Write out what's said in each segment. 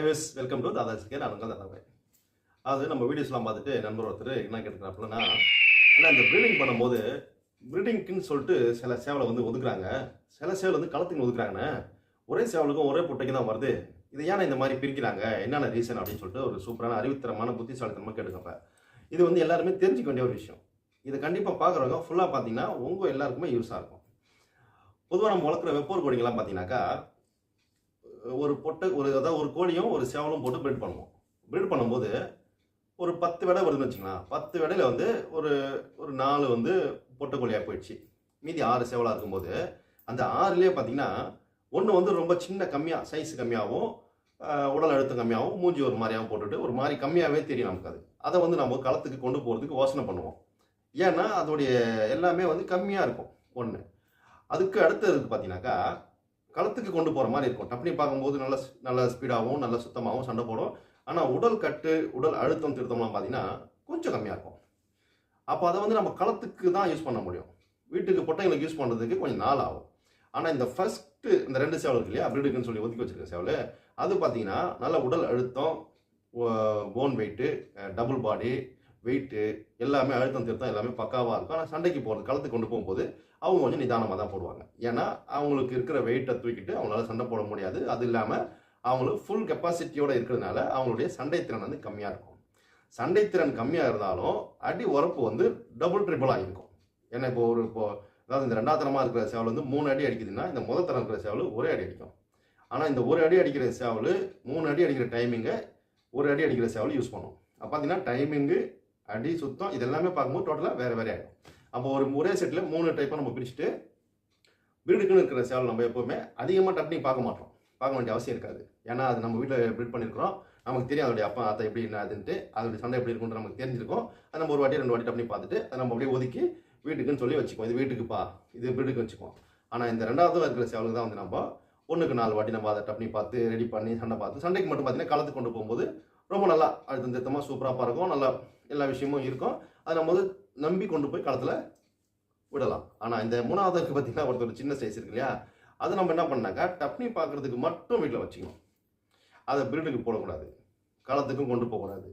IS welcome to Dada chicken நான் உங்கள் தாதாவை அது நம்ம வீடியோஸ்லாம் பார்த்துட்டு நண்பர் ஒருத்தர் என்ன கேட்டுக்கிறாப்புலன்னா ஆனால் இந்த ப்ரீடிங் பண்ணும்போது ப்ரீடிங்க்குன்னு சொல்லிட்டு சில சேவலை வந்து ஒதுக்குறாங்க. சில சேவல் வந்து களத்துக்கு ஒதுக்குறாங்கண்ணே. ஒரே சேவலுக்கும் ஒரே பொட்டைக்கு தான் வருது. இது ஏன் இந்த மாதிரி பிரிக்கிறாங்க? என்னென்ன ரீசன் அப்படின்னு சொல்லிட்டு ஒரு சூப்பரான அறிவுத்தரமான புத்திசாலித்தனமாக கேட்டுக்கப்ப இது வந்து எல்லாருமே தெரிஞ்சுக்க வேண்டிய ஒரு விஷயம். இதை கண்டிப்பாக பார்க்குறவங்க ஃபுல்லாக பார்த்தீங்கன்னா உங்கள் எல்லாருக்குமே யூஸாக இருக்கும். பொதுவாக நம்ம வளர்க்குற வெப்போர் கோழிங்கெல்லாம் பார்த்தீங்கன்னாக்கா ஒரு பொட்டை ஒரு அதாவது ஒரு கோழியும் ஒரு சேவலும் போட்டு ப்ரீட் பண்ணுவோம். ப்ரீட் பண்ணும்போது ஒரு பத்து விடை வருதுன்னு வச்சுக்கலாம் பத்து விடையில வந்து ஒரு ஒரு நாலு வந்து பொட்டை கோழியாக போயிடுச்சு. மீதி ஆறு சேவலாக இருக்கும்போது அந்த ஆறுலேயே பார்த்தீங்கன்னா ஒன்று வந்து ரொம்ப சின்ன கம்மியாக சைஸ் கம்மியாகவும் உடல் அழுத்தம் கம்மியாகவும் மூஞ்சி ஒரு மாதிரியாகவும் போட்டுட்டு ஒரு மாதிரி கம்மியாகவே தெரியும் நமக்கு அது. அதை வந்து நம்ம களத்துக்கு கொண்டு போகிறதுக்கு யோசனை பண்ணுவோம். ஏன்னா அதோடைய எல்லாமே வந்து கம்மியாக இருக்கும் ஒன்று அதுக்கு அடுத்தது பார்த்தீங்கன்னாக்கா களத்துக்கு கொண்டு போகிற மாதிரி இருக்கும். டப்னி பார்க்கும்போது நல்ல நல்ல ஸ்பீடாகவும் நல்ல சுத்தமாகவும் சண்டை போடும். ஆனால் உடல் கட்டு உடல் அழுத்தம் திருத்தம்லாம் பார்த்தீங்கன்னா கொஞ்சம் கம்மியாக இருக்கும். அப்போ அதை வந்து நம்ம களத்துக்கு தான் யூஸ் பண்ண முடியும். வீட்டுக்கு பொட்டைங்களுக்கு யூஸ் பண்ணுறதுக்கு கொஞ்சம் நாள் ஆகும். ஆனால் இந்த ஃபர்ஸ்ட்டு இந்த ரெண்டு சேவல் இருக்கு இல்லையா? பிரீடுக்குன்னு சொல்லி ஒதுக்கி வச்சிருக்க சேவல் அது பார்த்தீங்கன்னா நல்ல உடல் அழுத்தம் bone weight double body weight எல்லாமே அழுத்தம் திருத்தம் எல்லாமே பக்காவாக இருக்கும். ஆனால் சண்டைக்கு போகிறது களத்துக்கு கொண்டு போகும்போது அவங்க கொஞ்சம் நிதானமாக தான் போடுவாங்க. ஏன்னா அவங்களுக்கு இருக்கிற வெயிட்டை தூக்கிட்டு அவங்களால சண்டை போட முடியாது. அது இல்லாமல் அவங்களுக்கு ஃபுல் கெப்பாசிட்டியோடு இருக்கிறதுனால அவங்களுடைய சண்டை திறன் வந்து கம்மியாக இருக்கும். சண்டைத்திறன் கம்மியாக இருந்தாலும் அடி உரப்பு வந்து டபுள் ட்ரிபிளாக இருக்கும். ஏன்னா இப்போ ஒரு இப்போ அதாவது இந்த ரெண்டாவது தரமாக இருக்கிற சேவல் வந்து மூணு அடி அடிக்குதுன்னா இந்த முதல் தரம் இருக்கிற சேவல் ஒரே அடி அடிக்கும். ஆனால் இந்த ஒரு அடி அடிக்கிற சேவல் மூணு அடி அடிக்கிற டைமிங்கை ஒரு அடி அடிக்கிற சேவல் யூஸ் பண்ணும். அப்போ பார்த்தீங்கன்னா டைமிங்கு அடி சுத்தம் இதெல்லாமே பார்க்கும்போது டோட்டலாக வேறு வேறு ஆகிடும் அப்போ ஒரு ஒரே செட்டில் மூணு டைப்பாக நம்ம பிரிச்சுட்டு வீடுக்குன்னு இருக்கிற சேவல் நம்ம எப்போவுமே அதிகமாக டப்னிங் பார்க்க மாட்டோம். பார்க்க வேண்டிய அவசியம் இருக்காது. ஏன்னா அது நம்ம வீட்டில் பிரிட் பண்ணியிருக்கிறோம் நமக்கு தெரியும் அதோடைய அப்பா அத்தை எப்படி என்னதுன்ட்டு அதோடைய சண்டை எப்படி இருக்குன்ற நமக்கு தெரிஞ்சிருக்கும். அது நம்ம ஒரு வாட்டி ரெண்டு வாட்டி டப்னி பார்த்துட்டு அதை நம்ம அப்படியே ஒதுக்கி வீட்டுக்குன்னு சொல்லி வச்சுக்குவோம். இது வீட்டுக்குப்பா இது வீட்டுக்கு வச்சுக்குவோம். ஆனால் இந்த ரெண்டாவது இருக்கிற சேவலுக்கு தான் வந்து நம்ம ஒன்றுக்கு நாலு வாட்டி நம்ம அதை டப்னி பார்த்து ரெடி பண்ணி சண்டை பார்த்து சண்டைக்கு மட்டும் பார்த்தீங்கன்னா கலந்து கொண்டு போகும்போது ரொம்ப நல்லா அழுத்தம் திருத்தமாக சூப்பராக இருக்கும் நல்லா எல்லா விஷயமும் இருக்கும். அதை நம்ம வந்து நம்பி கொண்டு போய் களத்தில் விடலாம். ஆனால் இந்த மூணாவது பார்த்தீங்கன்னா ஒருத்தர் சின்ன சைஸ் இருக்கு இல்லையா? அதை நம்ம என்ன பண்ணாக்கா டப்னி பார்க்கறதுக்கு மட்டும் வீட்டில் வச்சுக்கணும். அதை பிரீடுக்கு போடக்கூடாது. களத்துக்கும் கொண்டு போகக்கூடாது.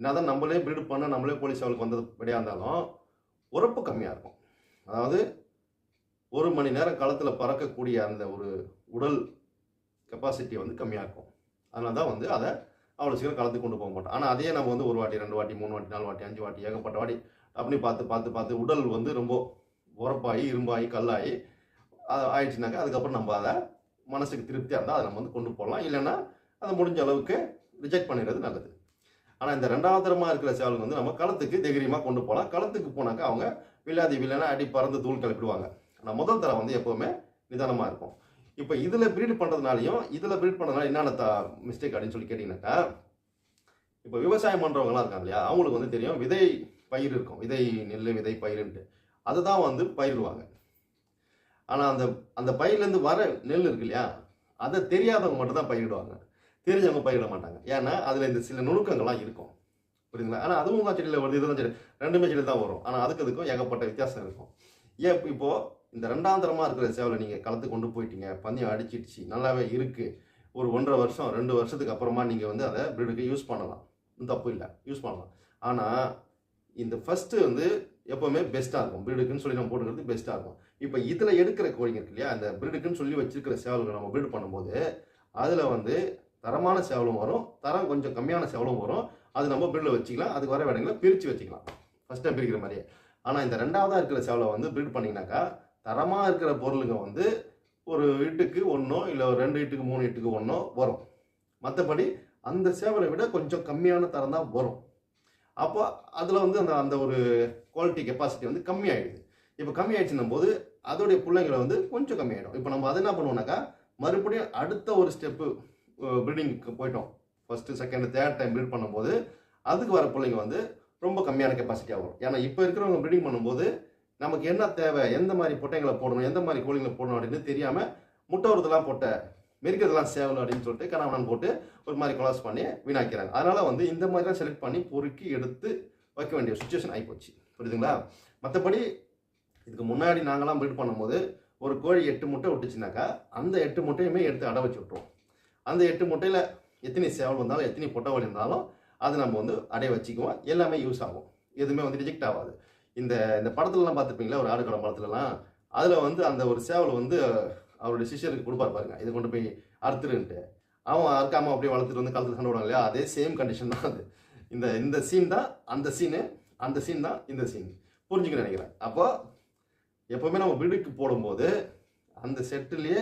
என்னதான் நம்மளே பிரீடு பண்ண நம்மளே போலீஸ் அவளுக்கு வந்தது படியாக இருந்தாலும் உரப்பு கம்மியாக இருக்கும். அதாவது ஒரு மணி நேரம் களத்தில் பறக்கக்கூடிய அந்த ஒரு உடல் கெப்பாசிட்டி வந்து கம்மியாக இருக்கும். அதனால தான் வந்து அதை அவ்வளோ சீக்கிரம் கலந்து கொண்டு போக மாட்டோம். ஆனால் அதே நம்ம வந்து ஒரு வாட்டி ரெண்டு வாட்டி மூணு வாட்டி நாலு வாட்டி அஞ்சு வாட்டி ஏகப்பட்ட வாட்டி அப்படி பார்த்து பார்த்து பார்த்து உடல் வந்து ரொம்ப உரப்பாகி இரும்பாகி கல்லாகி அது ஆயிடுச்சுனாக்கா அதுக்கப்புறம் நம்ம அதை மனசுக்கு திருப்தியாக இருந்தால் அதை நம்ம வந்து கொண்டு போகலாம் இல்லைன்னா அதை முடிஞ்ச அளவுக்கு ரிஜெக்ட் பண்ணிடுறது நல்லது. ஆனால் இந்த ரெண்டாவது தரமாக இருக்கிற சேவலுக்கு வந்து நம்ம களத்துக்கு தைரியமாக கொண்டு போகலாம். களத்துக்கு போனாக்கா அவங்க வில்லாதி வில்லனா அடி பறந்து தூள் கிளப்பிடுவாங்க. ஆனால் முதல் தரம் வந்து எப்போவுமே நிதானமாக இருக்கும். இப்போ இதில் ப்ரீட் பண்ணுறதுனாலையும் இதில் ப்ரீட் பண்ணுறதுனால என்னென்ன த மிஸ்டேக் அப்படின்னு சொல்லி கேட்டிங்கனாக்கா இப்போ விவசாயம் பண்ணுறவங்கலாம் இருக்காங்க இல்லையா? அவங்களுக்கு வந்து தெரியும் விதை பயிர் இருக்கும். விதை நெல் விதை பயிருன்ட்டு. அதுதான் வந்து பயிரிடுவாங்க. ஆனால் அந்த அந்த பயிர்லேருந்து வர நெல் இருக்கு இல்லையா? அதை தெரியாதவங்க மட்டும் தான் பயிரிடுவாங்க. தெரிஞ்சவங்க பயிரிட மாட்டாங்க. ஏன்னா அதில் இந்த சில நுணுக்கங்கள்லாம் இருக்கும். புரியுதுங்களா? ஆனால் அதுவும் தான் செடியில் வருது இதுதான் செடி ரெண்டுமே செடி தான் வரும். ஆனால் அதுக்கு அதுக்கும் ஏகப்பட்ட வித்தியாசம் இருக்கும். ஏன் இப்போ- இப்போ இந்த ரெண்டாம் தரமாக இருக்கிற சேவலை நீங்கள் களத்துக்கு கொண்டு போயிட்டீங்க. பந்தயம் அடிச்சிடுச்சு. நல்லாவே இருக்குது ஒரு ஒன்றரை வருஷம் ரெண்டு வருஷத்துக்கு அப்புறமா நீங்கள் வந்து அதை ப்ரீடுக்கு யூஸ் பண்ணலாம். தப்பு இல்லை. யூஸ் பண்ணலாம். ஆனால் இந்த ஃபஸ்ட்டு வந்து எப்போவுமே பெஸ்ட்டாக இருக்கும். ப்ரீடுக்குன்னு சொல்லி நம்ம போட்டுக்கிறது பெஸ்ட்டாக இருக்கும். இப்போ இதில் எடுக்கிற கோழிங்க இருக்கு இல்லையா? அந்த பிரீடுக்குன்னு சொல்லி வச்சிருக்கிற சேவல்களை நம்ம பிரீடு பண்ணும்போது அதில் வந்து தரமான சேவலும் வரும். தரம் கொஞ்சம் கம்மியான சேவலும் வரும். அது நம்ம பிரீடில் வச்சுக்கலாம். அதுக்கு வர வேடங்களை பிரித்து வச்சுக்கலாம். ஃபஸ்ட் டைம் பிரிக்கிற மாதிரியே. ஆனால் இந்த ரெண்டாவதாக இருக்கிற சேவலை வந்து ப்ரீட் பண்ணிங்கனாக்கா தரமாக இருக்கிற பொருளுங்க வந்து ஒரு வீட்டுக்கு ஒன்றோ இல்லை ஒரு ரெண்டு வீட்டுக்கு மூணு வீட்டுக்கு ஒன்றோ வரும். மற்றபடி அந்த சேவலை விட கொஞ்சம் கம்மியான தரம் தான் வரும். அப்போ அதில் வந்து அந்த அந்த ஒரு குவாலிட்டி கெப்பாசிட்டி வந்து கம்மியாயிடுது. இப்போ கம்மியாயிடுச்சுன்னும் போது அதோடைய பிள்ளைங்களை வந்து கொஞ்சம் கம்மியாயிடும். இப்போ நம்ம அதை என்ன பண்ணுவோம்னாக்கா மறுபடியும் அடுத்த ஒரு ஸ்டெப்பு ப்ரீடிங்க்கு போயிட்டோம். First second third time breed பண்ணும்போது அதுக்கு வர பிள்ளைங்க வந்து ரொம்ப கம்மியான கெப்பாசிட்டியாக வரும். ஏன்னா இப்போ இருக்கிறவங்க ப்ரீடிங் பண்ணும்போது நமக்கு என்ன தேவை? எந்த மாதிரி பொட்டைங்களை போடணும்? எந்த மாதிரி கோழிங்களை போடணும் அப்படின்னு தெரியாமல் முட்டை வருதெல்லாம் போட்ட மெரிக்கிறதெல்லாம் சேவல் அப்படின்னு சொல்லிட்டு கணவன் போட்டு ஒரு மாதிரி கொலாஸ் பண்ணி வீணாக்கிறாங்க. அதனால வந்து இந்த மாதிரிலாம் செலக்ட் பண்ணி பொறுக்கி எடுத்து வைக்க வேண்டிய சுச்சுவேஷன் ஆகிப்போச்சு புரியுதுங்களா? மற்றபடி இதுக்கு முன்னாடி நாங்களாம் ப்ரீட் பண்ணும்போது ஒரு கோழி எட்டு முட்டை விட்டுச்சுனாக்கா அந்த எட்டு முட்டையுமே எடுத்து அடை வச்சு விட்ருவோம் அந்த எட்டு முட்டையில் எத்தனை சேவல் வந்தாலும் எத்தனை பொட்டவல் இருந்தாலும் அது நம்ம வந்து அடைய வச்சுக்குவோம். எல்லாமே யூஸ் ஆகும். எதுவுமே வந்து ரிஜெக்ட் ஆகாது. இந்த இந்த படத்துலலாம் பார்த்துருப்பீங்களா? ஒரு ஆடு படத்துலலாம். அதில் வந்து அந்த ஒரு சேவல் வந்து அவருடைய சிஷ்யருக்கு கொடுப்பாரு பாருங்க. இதை கொண்டு போய் அறுத்துருன்ட்டு. அவன் அறுக்காமல் அப்படியே வளர்த்துட்டு வந்து கழுத்து சண்டை விடுவாங்க இல்லையா? அதே சேம் கண்டிஷன் தான் அது. இந்த இந்த சீன் தான் அந்த சீனு அந்த சீன் தான் இந்த சீன் புரிஞ்சுக்க நினைக்கிறேன். அப்போ எப்போவுமே நம்ம வீடுக்கு போடும்போது அந்த செட்டுலேயே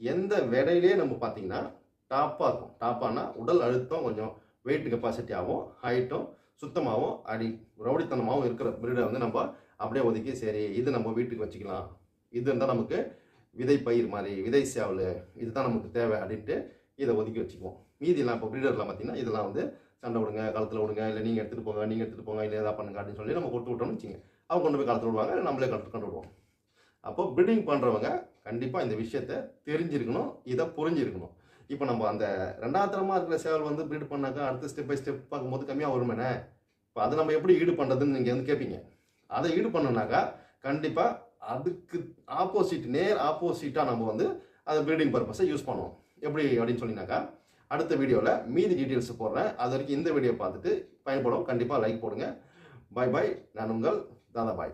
எந்த விடையிலே நம்ம பார்த்தீங்கன்னா டாப்பாக இருக்கும். டாப்பானா உடல் அழுத்தம் கொஞ்சம் வெயிட் கெப்பாசிட்டியாகவும் ஹைட்டும் சுத்தமாகவும் அடி ரவுடித்தனமாகவும் இருக்கிற பிரீடை வந்து நம்ம அப்படியே ஒதுக்கி சரி இது நம்ம வீட்டுக்கு வச்சுக்கலாம். இது இருந்தால் நமக்கு விதை பயிர் மாதிரி விதை சேவல் இதுதான் நமக்கு தேவை அப்படின்ட்டு இதை ஒதுக்கி வச்சுக்குவோம். மீதியெல்லாம் இப்போ ப்ரீடர்லாம் பார்த்தீங்கன்னா இதெல்லாம் வந்து சண்டை விடுங்க களத்தில் விடுங்க இல்லை நீங்கள் எடுத்துகிட்டு போங்க நீங்கள் எடுத்துகிட்டு போங்க இல்லை எதாவது பண்ணுங்க அப்படின்னு சொல்லி நம்ம கொடுத்து விட்டோம்னு வச்சுங்க அவங்க கொண்டு போய் களத்தில் விடுவாங்க நம்மளே களத்து கொண்டு விடுவோம். அப்போ ப்ரீடிங் பண்ணுறவங்க கண்டிப்பாக இந்த விஷயத்த தெரிஞ்சிருக்கணும் இதை புரிஞ்சிருக்கணும். இப்போ நம்ம அந்த ரெண்டாவது இருக்கிற சேவல் வந்து ப்ரீட் பண்ணாக்கா அடுத்த ஸ்டெப் பை ஸ்டெப் பார்க்கும்போது கம்மியாக வருமேனே இப்போ அதை நம்ம எப்படி ஈடு பண்ணுறதுன்னு நீங்கள் வந்து கேட்பீங்க அதை ஈடு பண்ணனாக்கா கண்டிப்பாக அதுக்கு ஆப்போசிட் நேர் ஆப்போசிட்டாக நம்ம வந்து அதை ப்ரீடிங் பர்பஸை யூஸ் பண்ணுவோம். எப்படி அப்படின்னு சொன்னீங்கன்னாக்கா அடுத்த வீடியோவில் மீதி டீட்டெயில்ஸ் போடுறேன். அது வரைக்கும் இந்த வீடியோ பார்த்துட்டு பயன்படும். கண்டிப்பாக லைக் போடுங்க. பாய் பாய் நான் உங்கள் தாதா பாய்.